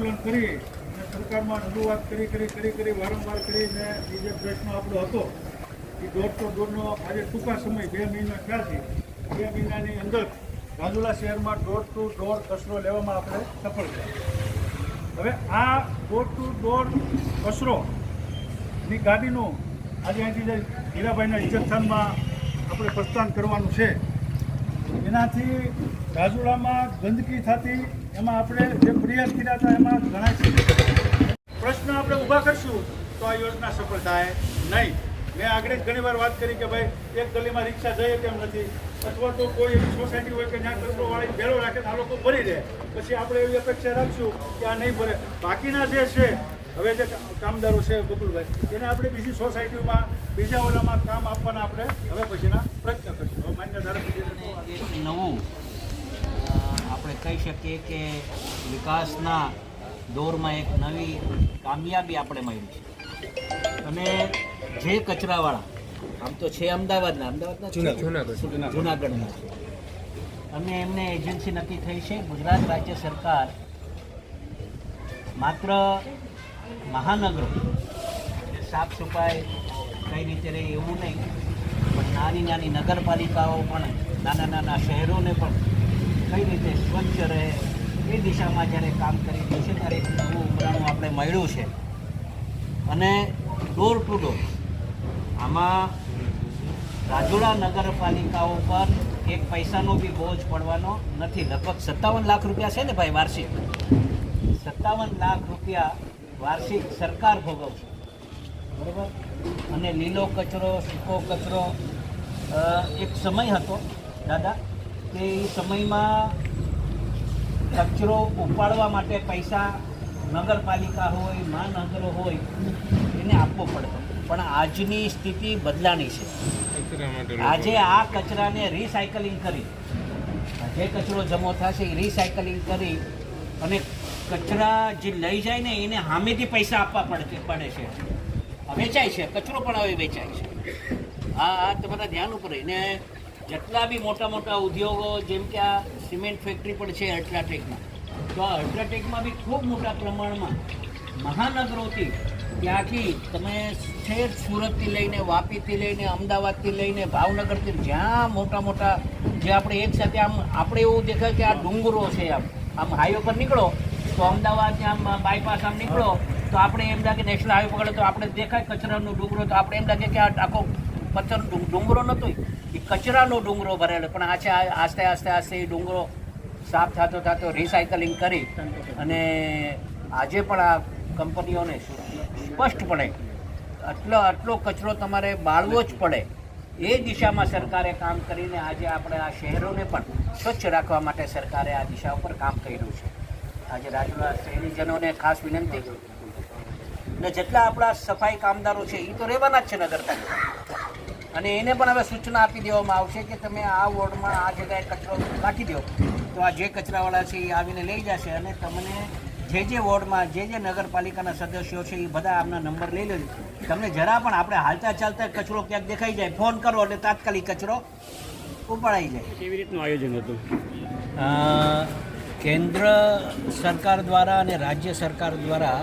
આંદોલન કરી અને સરકારમાં રજૂઆત કરી કરી કરી કરી, વારંવાર કરીને એ જે પ્રશ્ન આપણો હતો, એ દોઢ તો દોઢનો આજે ટૂંકા સમય, બે મહિના થયા બે મહિનાની અંદર રાજુલા શહેરમાં ડોર ટુ ડોર કચરો લેવામાં આપણે સફળ થયા. હવે આ ડોર ટુ ડોર કચરોની ગાડીનું આજે અહીંથી જે હીરાભાઈના ઇજ્જતસ્થાનમાં આપણે પ્રસ્થાન કરવાનું છે. એનાથી રાજુલામાં ગંદકી થતી એમાં આપણે જે પ્રયાસ કર્યા હતા એમાં ઘણા પ્રશ્ન આપણે ઊભા કરશું તો આ યોજના સફળ થાય નહીં. મેં આગળ જ ઘણી વાર વાત કરી કે ભાઈ, એક ગલીમાં રિક્ષા જઈએ તેમ નથી. અથવા તો કોઈ એવી સોસાયટી હોય કે જ્યાં કચરો વાળી ભેળો રાખે આ લોકો ભરી દે. પછી આપણે એવી અપેક્ષા રાખશું કે આ નહીં ભરે. બાકીના જે છે, હવે જે કામદારો છે બકુલભાઈ એને આપણે બીજી સોસાયટીમાં બીજા ઓલામાં કામ આપવાના આપણે હવે પછીના શકીએ કે વિકાસના દોરમાં એક નવી કામયાબી આપણે મળી છે. અને જે કચરાવાળા આમ તો છે અમદાવાદના અમદાવાદના જુનાગઢ. જુનાગઢના. અને એમને એજન્સી નક્કી થઈ છે? ગુજરાત રાજ્ય સરકાર માત્ર મહાનગરો સાફ સફાઈ કઈ રીતે રહે એવું નહીં પણ નાની નાની નગરપાલિકાઓ પણ નાના નાના શહેરોને પણ કઈ રીતે સ્વચ્છ રહે, એ દિશામાં જ્યારે કામ કરી રહ્યું છે, ત્યારે એક નવું ઉમરાણું આપણે મળ્યું છે. અને ડોર ટુ ડોર આમાં રાજુલા નગરપાલિકાઓ પર એક પૈસાનો બી બોજ પડવાનો નથી. લગભગ સત્તાવન લાખ રૂપિયા છે ને ભાઈ વાર્ષિક? સત્તાવન લાખ રૂપિયા વાર્ષિક સરકાર ભોગવશે. બરાબર? અને લીલો કચરો, સૂકો કચરો એક સમય હતો, દાદા. કે એ સમયમાં કચરો ઉપાડવા માટે પૈસા નગરપાલિકા હોય મહાનગરો હોય એને આપવો પડતો. પણ આજની સ્થિતિ બદલાની છે. આજે આ કચરાને રિસાયકલિંગ કરી. જે કચરો જમો થશે એ રિસાયકલિંગ કરી અને કચરા જે લઈ જાય ને એને સામેથી પૈસા આપવા પડે પડે છે. વેચાય છે કચરો પણ હવે વેચાય છે. આ આ તમારા ધ્યાન ઉપર એને જેટલા બી મોટા મોટા ઉદ્યોગો, જેમ કે આ સિમેન્ટ ફેક્ટરી પણ છે અલ્ટ્રાટેકમાં તો આ અલ્ટ્રાટેકમાં બી ખૂબ મોટા પ્રમાણમાં મહાનગરોથી ત્યાંથી તમે શહેર સુરતથી લઈને, વાપીથી લઈને, અમદાવાદથી લઈને, ભાવનગરથી જ્યાં મોટા મોટા જે આપણે એક સાથે આમ, આપણે એવું દેખાય કે આ ડુંગરો છે આમ. આમ હાઈવે પર નીકળો, તો અમદાવાદ આમ બાયપાસ આમ નીકળો, તો આપણે એમ લાગે નેશનલ હાઈવે પકડે, તો આપણે દેખાય કચરાનો ડુંગરો, તો આપણે એમ લાગે કે આ આખો પથ્થર ડુંગરો નહોતો. એ કચરાનો ડુંગરો ભરેલો. પણ આ આસ્તે આસ્તે આસ્તે એ ડુંગરો સાફ થતો થતો રિસાયકલિંગ કરી અને આજે પણ આ કંપનીઓને સ્પષ્ટપણે આટલો આટલો કચરો તમારે બાળવો જ પડે. એ દિશામાં સરકારે કામ કરીને આજે આપણે આ શહેરોને પણ સ્વચ્છ રાખવા માટે સરકારે આ દિશા ઉપર કામ કર્યું છે. આજે રાજુલા શહેરીજનોને ખાસ વિનંતી. ને જેટલા આપણા સફાઈ કામદારો છે એ તો રહેવાના જ છે નગરપાલિકા. અને એને પણ હવે સૂચના આપી દેવામાં આવશે કે તમે આ વોર્ડમાં આ જગ્યાએ કચરો નાખી દો. તો આ જે કચરાવાળા છે એ આવીને લઈ જશે અને તમને જે જે વોર્ડમાં જે જે નગરપાલિકાના સદસ્યો છે એ બધા આમના નંબર લઈ લેજો. તમને જરા પણ આપણે હાલતા ચાલતા કચરો ક્યાંક દેખાઈ જાય ફોન કરો એટલે તાત્કાલિક કચરો ઉપાડાઈ જાય. કેવી રીતનું આયોજન હતું? કેન્દ્ર સરકાર દ્વારા અને રાજ્ય સરકાર દ્વારા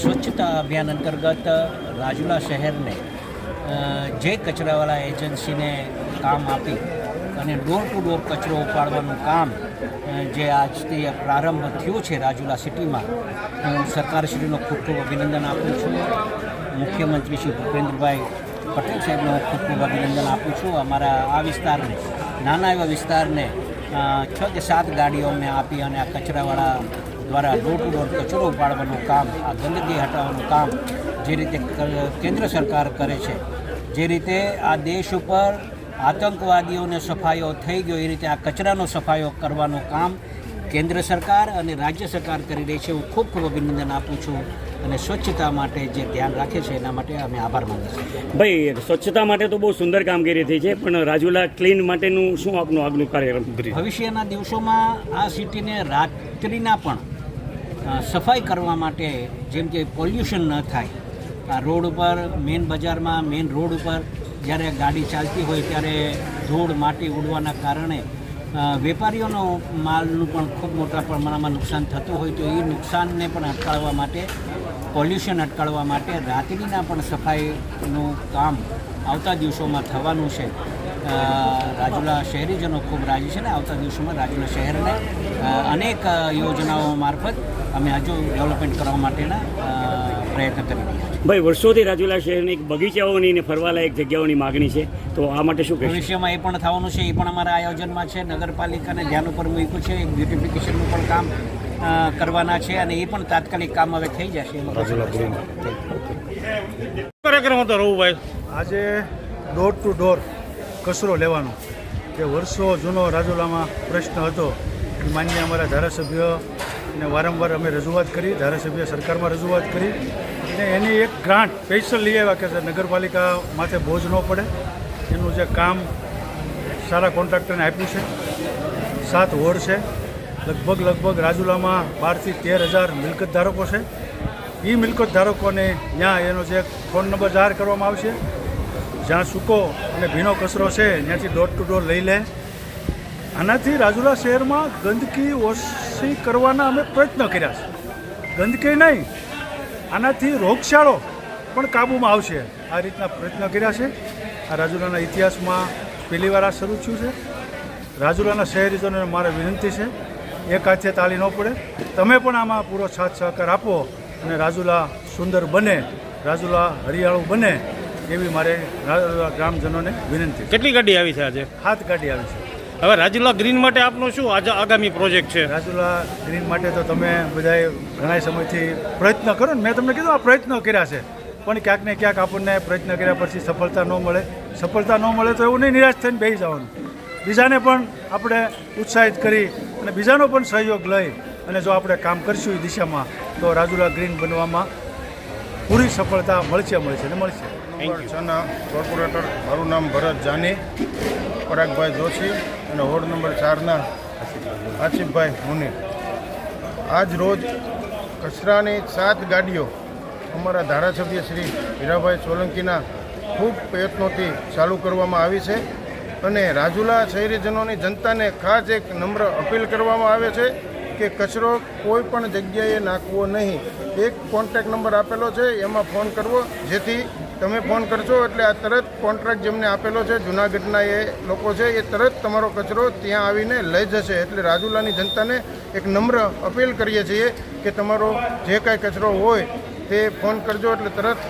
સ્વચ્છતા અભિયાન અંતર્ગત રાજુલા શહેરને જે કચરાવાળા એજન્સીને કામ આપી અને ડોર ટુ ડોર કચરો ઉપાડવાનું કામ જે આજથી પ્રારંભ થયું છે રાજુલા સિટીમાં હું સરકારશ્રીનો ખૂબ ખૂબ અભિનંદન આપું છું. મુખ્યમંત્રી શ્રી ભૂપેન્દ્રભાઈ પટેલ સાહેબનો ખૂબ ખૂબ અભિનંદન આપું છું. અમારા આ વિસ્તારને, નાના એવા વિસ્તારને છ કે સાત ગાડીઓ અમને આપી અને આ કચરાવાળા દ્વારા ડોર ટુ ડોર કચરો ઉપાડવાનું કામ, આ ગંદકી હટાવવાનું કામ જે રીતે કેન્દ્ર સરકાર કરે છે જે રીતે આ દેશ ઉપર આતંકવાદીઓને સફાયો થઈ ગયો એ રીતે આ કચરાનો સફાયો કરવાનું કામ કેન્દ્ર સરકાર અને રાજ્ય સરકાર કરી રહી છે. હું ખૂબ ખૂબ અભિનંદન આપું છું અને સ્વચ્છતા માટે જે ધ્યાન રાખે છે એના માટે અમે આભાર માનીએ છીએ. ભાઈ સ્વચ્છતા માટે તો બહુ સુંદર કામગીરી થઈ છે પણ રાજુલા ક્લીન માટેનું શું આપનું આગનું કાર્યક્રમ ભવિષ્યના દિવસોમાં આ સિટીને રાત્રિના પણ સફાઈ કરવા માટે જેમ કે પોલ્યુશન ન થાય આ રોડ ઉપર મેન બજારમાં મેઇન રોડ ઉપર જ્યારે ગાડી ચાલતી હોય ત્યારે ધૂળ માટી ઉડવાના કારણે વેપારીઓનો માલનું પણ ખૂબ મોટા પ્રમાણમાં નુકસાન થતું હોય તો એ નુકસાનને પણ અટકાવવા માટે પોલ્યુશન અટકાવવા માટે રાત્રિના પણ સફાઈનું કામ આવતા દિવસોમાં થવાનું છે. રાજુલા શહેરીજનો ખૂબ રાજી છે ને આવતા દિવસોમાં રાજુલા શહેરને અનેક યોજનાઓ મારફત અમે હજુ ડેવલપમેન્ટ કરવા માટેના પ્રયત્ન કરી રહ્યા ભાઈ વર્ષોથી રાજુલા શહેરની એક બગીચાઓની ને ફરવાલાયક જગ્યાઓની માગણી છે. તો આ માટે શું કહેશો? ભવિષ્યમાં એ પણ થવાનું છે એ પણ અમારા આયોજનમાં છે. નગરપાલિકાને ધ્યાન ઉપર મૂક્યું છે એક બ્યુટિફિકેશનનું પણ કામ કરવાના છે અને એ પણ તાત્કાલિક કામ હવે થઈ જશે. એમાં કાર્યક્રમ હતો રઘુભાઈ આજે ડોર ટુ ડોર કચરો લેવાનો. જે વર્ષો જૂનો રાજુલામાં પ્રશ્ન હતો એ માન્ય અમારા ધારાસભ્યને વારંવાર અમે રજૂઆત કરી ધારાસભ્ય સરકારમાં રજૂઆત કરી. અને એની એક ગ્રાન્ટ સ્પેશિયલ લઈ આવ્યા કે નગરપાલિકા માથે બોજ ન પડે. એનું જે કામ સારા કોન્ટ્રાક્ટરને આપ્યું છે. સાત વોર્ડ છે. લગભગ લગભગ રાજુલામાં બારથી તેર હજાર મિલકત ધારકો છે. એ મિલકત ધારકોને ત્યાં એનો જે ફોન નંબર જાહેર કરવામાં આવશે. જ્યાં સૂકો અને ભીનો કચરો છે, ત્યાંથી ડોર ટુ ડોર લઈ લે. આનાથી રાજુલા શહેરમાં ગંદકી ઓછી કરવાના અમે પ્રયત્ન કર્યા છે. ગંદકી નહીં આનાથી રોગચાળો પણ કાબૂમાં આવશે. આ રીતના પ્રયત્ન કર્યા છે. આ રાજુલાના ઇતિહાસમાં પહેલીવાર આ શરૂ થયું છે. રાજુલાના શહેરીજનોને મારે વિનંતી છે એક હાથે તાળી ન પડે. તમે પણ આમાં પૂરો સાથ સહકાર આપો અને રાજુલા સુંદર બને રાજુલા હરિયાળું બને એવી મારે રાજુલા ગ્રામજનોને વિનંતી. કેટલી ગાડી આવી છે આજે? સાત ગાડી આવી છે. હવે રાજુલા ગ્રીન માટે આપનો શું આજે આગામી પ્રોજેક્ટ છે? રાજુલા ગ્રીન માટે તો તમે બધાએ ઘણા સમયથી પ્રયત્ન કરો ને. મેં તમને કીધું આ પ્રયત્ન કર્યા છે. પણ ક્યાંક ને ક્યાંક આપણને પ્રયત્ન કર્યા પછી સફળતા ન મળે. સફળતા ન મળે તો એવું નહીં નિરાશ થઈને બેસી જવાનું. બીજાને પણ આપણે ઉત્સાહિત કરી અને બીજાનો પણ સહયોગ લઈ અને જો આપણે કામ કરીશું એ દિશામાં તો રાજુલા ગ્રીન બનવામાં પૂરી સફળતા મળશે મળશે ને મળશે. કોર્પોરેટર મારું નામ ભરત જાની. પરાગભાઈ જોશી અને વોર્ડ નંબર ચારના આસિફભાઈ મુનિર. આજ રોજ કચરાની સાત ગાડીઓ અમારા ધારાસભ્ય શ્રી હીરાભાઈ સોલંકીના ખૂબ પ્રયત્નોથી ચાલુ કરવામાં આવી છે અને રાજુલા શહેરીજનોની જનતાને ખાસ એક નમ્ર અપીલ કરવામાં આવે છે કે કચરો કોઈ પણ જગ્યાએ નાખવો નહીં. એક કોન્ટેક નંબર આપેલો છે, એમાં ફોન કરવો, જેથી તમે ફોન કરશો એટલે આ તરત કોન્ટ્રાક્ટ જેમને આપેલો છે, જૂનાગઢના એ લોકો છે, એ તરત તમારો કચરો ત્યાં આવીને લઈ જશે. એટલે રાજુલાની જનતાને એક નમ્ર અપીલ કરીએ છીએ કે તમારો જે કાંઈ કચરો હોય તે ફોન કરજો એટલે તરત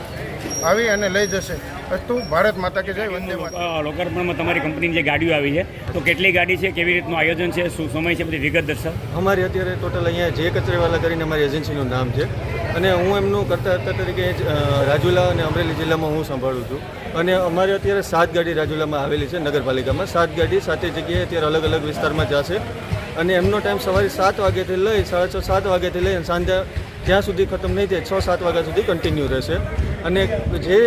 આવી અને લઈ જશે. અસ્તુ ભારત માતા કે જય વંદે લોકાર્પણમાં તમારી કંપનીની જે ગાડીઓ આવી છે તો કેટલી ગાડી છે કેવી રીતનું આયોજન છે શું સમય છે બધી વિગત દર્શાવ. અમારી અત્યારે ટોટલ અહીંયા જે કચરેવાલા કરીને અમારી એજન્સીનું નામ છે. અને હું એમનું કરતા હતા તરીકે જ, રાજુલા અને અમરેલી જિલ્લામાં હું સંભાળું છું. અને અમારે અત્યારે સાત ગાડી રાજુલામાં આવેલી છે નગરપાલિકામાં. સાત ગાડી સાતે જગ્યાએ અત્યારે અલગ અલગ વિસ્તારમાં જશે. અને એમનો ટાઈમ સવારે સાત વાગ્યાથી લઈ સાડા છ સાત વાગ્યાથી લઈ અને સાંજે જ્યાં સુધી ખતમ નહીં થાય. છ, સાત વાગ્યા સુધી કન્ટિન્યુ રહેશે. અને જે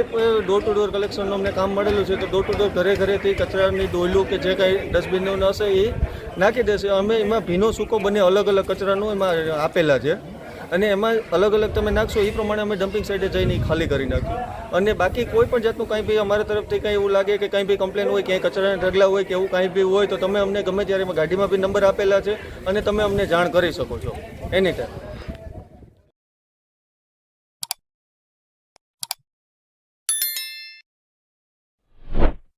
ડોર ટુ ડોર કલેક્શનનું અમને કામ મળેલું છે, તો ડોર ટુ ડોર ઘરે ઘરેથી કચરાની ડોલું કે જે કાંઈ ડસ્ટબિનનું હશે, એ નાખી દેશે. અમે એમાં ભીનો સૂકો બંને અલગ અલગ કચરાનું એમાં આપેલા છે. અને એમાં અલગ અલગ તમે નાખશો, એ પ્રમાણે અમે ડમ્પિંગ સાઇડે જઈને ખાલી કરી નાખ્યું અને બાકી કોઈ પણ જાતનું કાંઈ બી અમારા તરફથી કંઈ એવું લાગે કે કાંઈ બી કમ્પ્લેન હોય, ક્યાંય કચરાના ઢગલા હોય કે એવું કાંઈ બી હોય, તો તમે અમને ગમે ત્યારે ગાડીમાં બી નંબર આપેલા છે અને તમે અમને જાણ કરી શકો છો. એની ટાઈમ